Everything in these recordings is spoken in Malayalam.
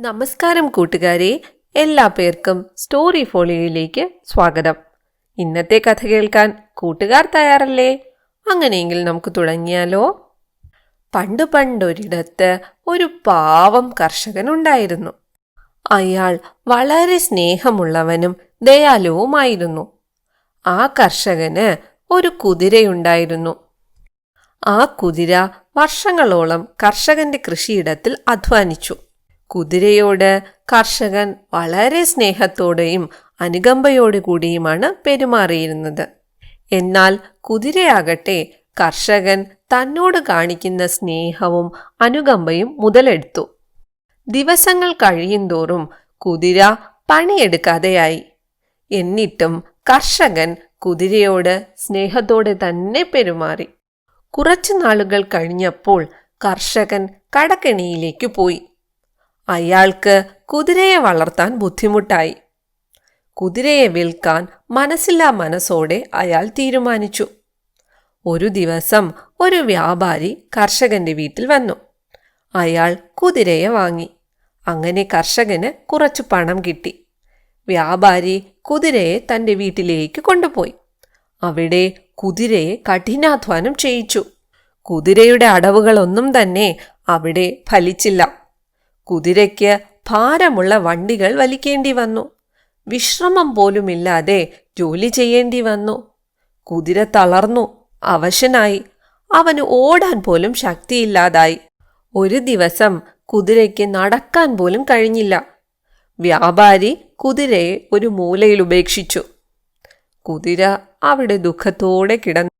നമസ്കാരം കൂട്ടുകാരെ എല്ലാ പേർക്കും സ്റ്റോറി ഫോളിയോയിലേക്ക് സ്വാഗതം. ഇന്നത്തെ കഥ കേൾക്കാൻ കൂട്ടുകാർ തയ്യാറല്ലേ? അങ്ങനെയെങ്കിൽ നമുക്ക് തുടങ്ങിയാലോ? പണ്ട് പണ്ടൊരിടത്ത് ഒരു പാവം കർഷകനുണ്ടായിരുന്നു. അയാൾ വളരെ സ്നേഹമുള്ളവനും ദയാലുവുമായിരുന്നു. ആ കർഷകന് ഒരു കുതിരയുണ്ടായിരുന്നു. ആ കുതിര വർഷങ്ങളോളം കർഷകന്റെ കൃഷിയിടത്തിൽ അധ്വാനിച്ചു. കുതിരയോട് കർഷകൻ വളരെ സ്നേഹത്തോടെയും അനുകമ്പയോടുകൂടിയുമാണ് പെരുമാറിയിരുന്നത്. എന്നാൽ കുതിരയാകട്ടെ കർഷകൻ തന്നോട് കാണിക്കുന്ന സ്നേഹവും അനുകമ്പയും മുതലെടുത്തു. ദിവസങ്ങൾ കഴിയുന്തോറും കുതിര പണിയെടുക്കാതെയായി. എന്നിട്ടും കർഷകൻ കുതിരയോട് സ്നേഹത്തോടെ തന്നെ പെരുമാറി. കുറച്ചു നാളുകൾ കഴിഞ്ഞപ്പോൾ കർഷകൻ കടക്കെണിയിലേക്ക് പോയി. അയാൾക്ക് കുതിരയെ വളർത്താൻ ബുദ്ധിമുട്ടായി. കുതിരയെ വിൽക്കാൻ മനസ്സില്ലാ മനസ്സോടെ അയാൾ തീരുമാനിച്ചു. ഒരു ദിവസം ഒരു വ്യാപാരി കർഷകന്റെ വീട്ടിൽ വന്നു. അയാൾ കുതിരയെ വാങ്ങി. അങ്ങനെ കർഷകന് കുറച്ച് പണം കിട്ടി. വ്യാപാരി കുതിരയെ തന്റെ വീട്ടിലേക്ക് കൊണ്ടുപോയി. അവിടെ കുതിരയെ കഠിനാധ്വാനം ചെയ്യിച്ചു. കുതിരയുടെ അടവുകളൊന്നും തന്നെ അവിടെ ഫലിച്ചില്ല. കുതിരയ്ക്ക് ഭാരമുള്ള വണ്ടികൾ വലിക്കേണ്ടി വന്നു. വിശ്രമം പോലുമില്ലാതെ ജോലി ചെയ്യേണ്ടി വന്നു. കുതിര തളർന്നു. അവശനായി. അവന് ഓടാൻ പോലും ശക്തിയില്ലാതായി. ഒരു ദിവസം കുതിരയ്ക്ക് നടക്കാൻ പോലും കഴിഞ്ഞില്ല. വ്യാപാരി കുതിരയെ ഒരു മൂലയിൽ ഉപേക്ഷിച്ചു. കുതിര അവിടെ ദുഃഖത്തോടെ കിടന്നു.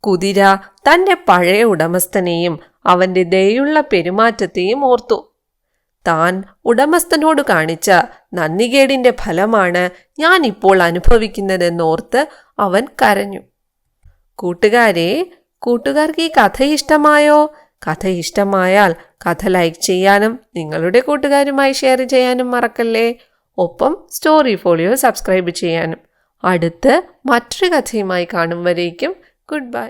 കുതിര തന്റെ പഴയ ഉടമസ്ഥനെയും അവന്റെ ദയുള്ള പെരുമാറ്റത്തെയും ഓർത്തു. താൻ ഉടമസ്ഥനോട് കാണിച്ച നന്ദികേടിന്റെ ഫലമാണ് ഞാൻ ഇപ്പോൾ അനുഭവിക്കുന്നതെന്നോർത്ത് അവൻ കരഞ്ഞു. കൂട്ടുകാരെ കൂട്ടുകാർക്ക് ഈ കഥ ഇഷ്ടമായോ? കഥ ഇഷ്ടമായാൽ കഥ ലൈക്ക് ചെയ്യാനും നിങ്ങളുടെ കൂട്ടുകാരുമായി ഷെയർ ചെയ്യാനും മറക്കല്ലേ? ഒപ്പം സ്റ്റോറി ഫോളിയോ സബ്സ്ക്രൈബ് ചെയ്യാനും. അടുത്ത് മറ്റൊരു കഥയുമായി കാണും വരേക്കും. Good bye.